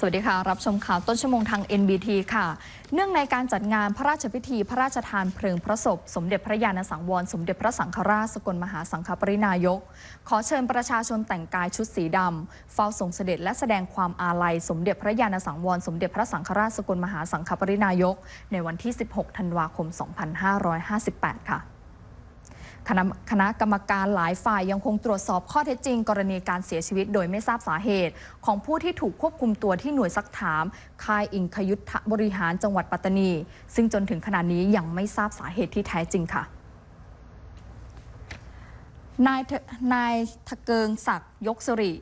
สวัสดีค่ะ รับชมข่าวต้นชั่วโมงทาง NBT ค่ะ เนื่องในการจัดงานพระราชพิธีพระราชทานเพลิงพระศพ สมเด็จพระยาณสังวร สมเด็จพระสังฆราชสกลมหาสังฆปรินายก ขอเชิญประชาชนแต่งกายชุดสีดำเฝ้าส่งเสด็จและแสดงความอาลัย สมเด็จพระยาณสังวร สมเด็จพระสังฆราชสกลมหาสังฆปรินายก ในวันที่ 16 ธันวาคม 2558 ค่ะ คณะคณะกรรมการหลายฝ่ายยังคงตรวจสอบข้อเท็จจริง กรณีการเสียชีวิตโดยไม่ทราบสาเหตุ ของผู้ที่ถูกควบคุมตัวที่หน่วยซักถาม ค่ายอิงคยุทธบริหารจังหวัดปัตตานี ซึ่งจนถึงขณะนี้ยังไม่ทราบสาเหตุที่แท้จริงค่ะนายนายทะเกิงศักดิ์ยกสุริ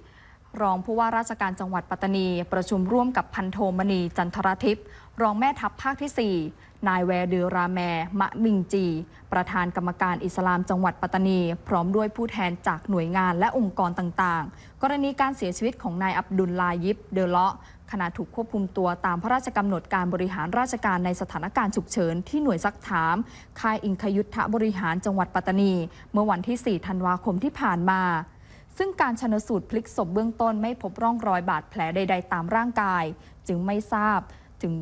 รองผู้ว่าราชการจังหวัดปัตตานี ประชุมร่วมกับพันโทมณีจันทรทิพย์รองแม่ทัพภาคที่ 4 นายแวร์เดือราแมมะมิงจี ประธานกรรมการอิสลามจังหวัดปัตตานี พร้อมด้วยผู้แทนจากหน่วยงานและองค์กรต่างๆ กรณีการเสียชีวิตของนายอับดุลลายิบเดเลาะขณะถูกควบคุมตัวตามพระราชกำหนดการบริหารราชการในสถานการณ์ฉุกเฉินที่หน่วยซักถาม ค่ายอิงคยุทธบริหารจังหวัดปัตตานี เมื่อวันที่ 4 ธันวาคมที่ผ่านมา ซึ่งการชนสูตรพลิกศพเบื้องต้นไม่พบร่องรอยบาดแผลใด ๆ ตามร่างกาย จึงไม่ทราบถึง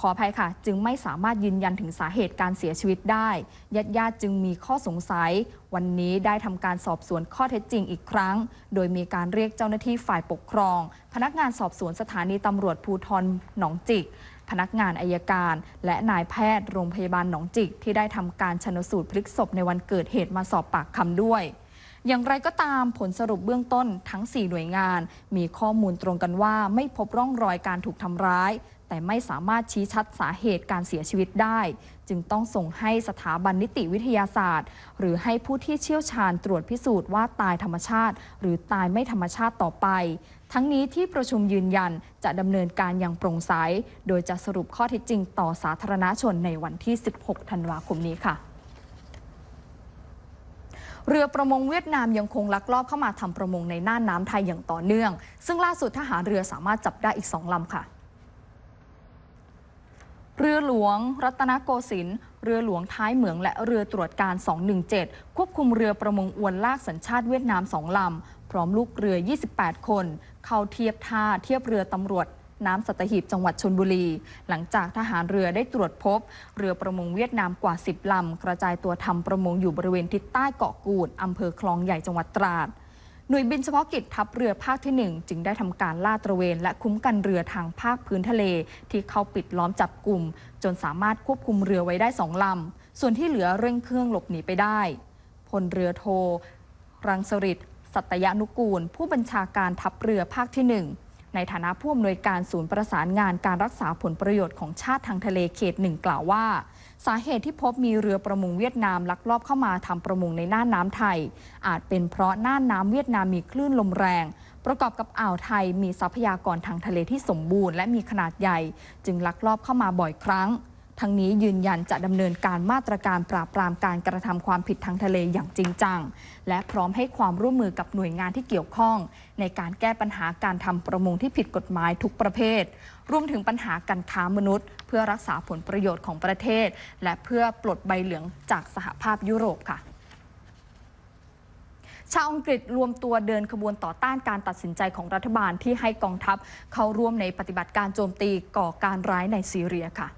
ขออภัยค่ะ จึงไม่สามารถยืนยันถึงสาเหตุการเสียชีวิตได้ญาติญาติๆจึงมีข้อสงสัย วันนี้ได้ทำการสอบสวนข้อเท็จจริงอีกครั้ง โดยมีการเรียกเจ้าหน้าที่ฝ่ายปกครอง พนักงานสอบสวนสถานีตำรวจภูธรหนองจิก พนักงานอายการ และนายแพทย์โรงพยาบาลหนองจิก ที่ได้ทำการชนสูตรพลิกศพในวันเกิดเหตุมาสอบปากคำด้วย อย่างไรก็ตามผลสรุปเบื้องต้นทั้ง 4 หน่วยงาน มีข้อมูลตรงกันว่าไม่พบร่องรอยการถูกทำร้าย แต่ไม่สามารถชี้ชัดสาเหตุการเสียชีวิตได้ จึงต้องส่งให้สถาบันนิติวิทยาศาสตร์ หรือให้ผู้ที่เชี่ยวชาญตรวจพิสูจน์ว่าตายธรรมชาติ หรือตายไม่ธรรมชาติต่อไป ทั้งนี้ที่ประชุมยืนยันจะดำเนินการอย่างโปร่งใส โดยจะสรุปข้อเท็จจริงต่อสาธารณชนในวันที่ 16 ธันวาคมนี้ค่ะ เรือประมงเวียดนามยังคงลักลอบเข้ามาทำประมงในน่านน้ำไทยอย่างต่อเนื่อง ซึ่งล่าสุดทหารเรือสามารถจับได้อีกสองลำค่ะ เรือหลวง รัตนโกสินทร์เรือหลวงท้ายเหมืองและเรือตรวจการ 217 ควบคุมเรือประมงอวนลากสัญชาติเวียดนามสองลำ พร้อมลูกเรือ 28 คน เข้าเทียบท่าเทียบเรือตำรวจ น้ำสัตหีบจังหวัดชนบุรี หลังจากทหารเรือได้ตรวจพบ เรือประมงเวียดนามกว่า 10 ลำ กระจายตัวทำประมงอยู่บริเวณทิศใต้เกาะกูดอำเภอคลองใหญ่จังหวัดตราดหน่วยบินเฉพาะกิจทัพเรือภาคที่ 1 จึงได้ทำการลาดตระเวน และคุ้มกันเรือทางภาคพื้นทะเล ที่เข้าปิดล้อมจับกลุ่ม จนสามารถควบคุมเรือไว้ได้สองลำ ส่วนที่เหลือเร่งเครื่องหลบหนีไปได้พลเรือโท รังสริตสัตยานุกูล ผู้บัญชาการทัพเรือภาคที่ 1 ในฐานะผู้อำนวยการศูนย์ประสานงานการรักษาผลประโยชน์ของชาติทางทะเลเขตหนึ่งกล่าวว่า สาเหตุที่พบมีเรือประมงเวียดนามลักลอบเข้ามาทำประมงในน่านน้ำไทย อาจเป็นเพราะน่านน้ำเวียดนามมีคลื่นลมแรง ประกอบกับอ่าวไทยมีทรัพยากรทางทะเลที่สมบูรณ์และมีขนาดใหญ่ จึงลักลอบเข้ามาบ่อยครั้ง ทั้งนี้ยืนยันจะดำเนินการมาตรการปราบปรามการกระทำความผิดทางทะเลอย่างจริงจัง และพร้อมให้ความร่วมมือกับหน่วยงานที่เกี่ยวข้อง ในการแก้ปัญหาการทำประมงที่ผิดกฎหมายทุกประเภท รวมถึงปัญหาการค้ามนุษย์ เพื่อรักษาผลประโยชน์ของประเทศ และเพื่อปลดใบเหลืองจากสหภาพยุโรปค่ะชาวอังกฤษรวมตัวเดินขบวนต่อต้านการตัดสินใจของรัฐบาลที่ให้กองทัพ เข้าร่วมในปฏิบัติการโจมตีก่อการร้ายในซีเรียค่ะ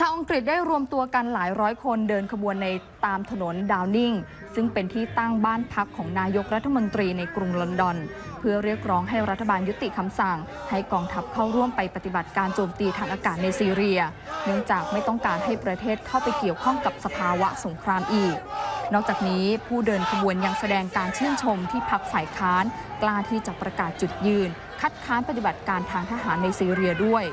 ชาวอังกฤษได้รวมตัวกันหลายร้อยคนเดินขบวนในตามถนนดาวนิงซึ่งเป็นที่ตั้งบ้านพักของนายกรัฐมนตรีในกรุงลอนดอน เพื่อเรียกร้องให้รัฐบาลยุติคำสั่ง ให้กองทัพเข้าร่วมไปปฏิบัติการโจมตีทางอากาศในซีเรีย เนื่องจากไม่ต้องการให้ประเทศเข้าไปเกี่ยวข้องกับสภาวะสงครามอีก นอกจากนี้ผู้เดินขบวนยังแสดงการชื่นชมที่พักฝ่ายค้าน กล้าที่จะประกาศจุดยืน คัดค้านปฏิบัติการทางทหารในซีเรียด้วย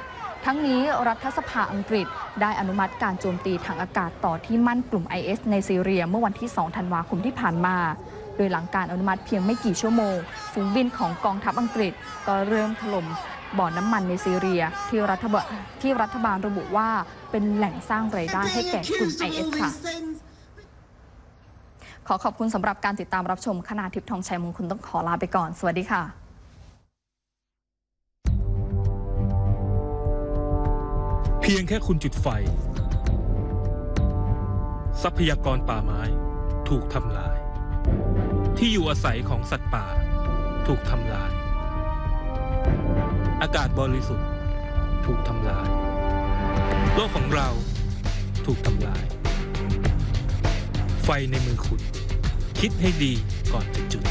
ทั้งนี้รัฐสภาอังกฤษได้อนุมัติการโจมตีทางอากาศต่อที่มั่นกลุ่ม IS ในซีเรียเมื่อวันที่ 2 ธันวาคมที่ผ่านมา โดยหลังการอนุมัติเพียงไม่กี่ชั่วโมง ฝูงบินของกองทัพอังกฤษก็เริ่มถล่มบ่อน้ำมันในซีเรียที่รัฐบาลที่รัฐบาลระบุว่าเป็นแหล่งสร้างรายได้ให้แก่กลุ่ม IS ค่ะ ขอขอบคุณสำหรับการติดตามรับชมคณาทิพย์ทองชัยมงคลต้องขอลาไปก่อน สวัสดีค่ะ เพียงแค่คุณจุดไฟ ทรัพยากรป่าไม้ถูกทำลาย ที่อยู่อาศัยของสัตว์ป่า ถูกทำลาย อากาศบริสุทธิ์ ถูกทำลาย โลกของเราถูกทำลาย ไฟในมือคุณ คิดให้ดีก่อนจะจุด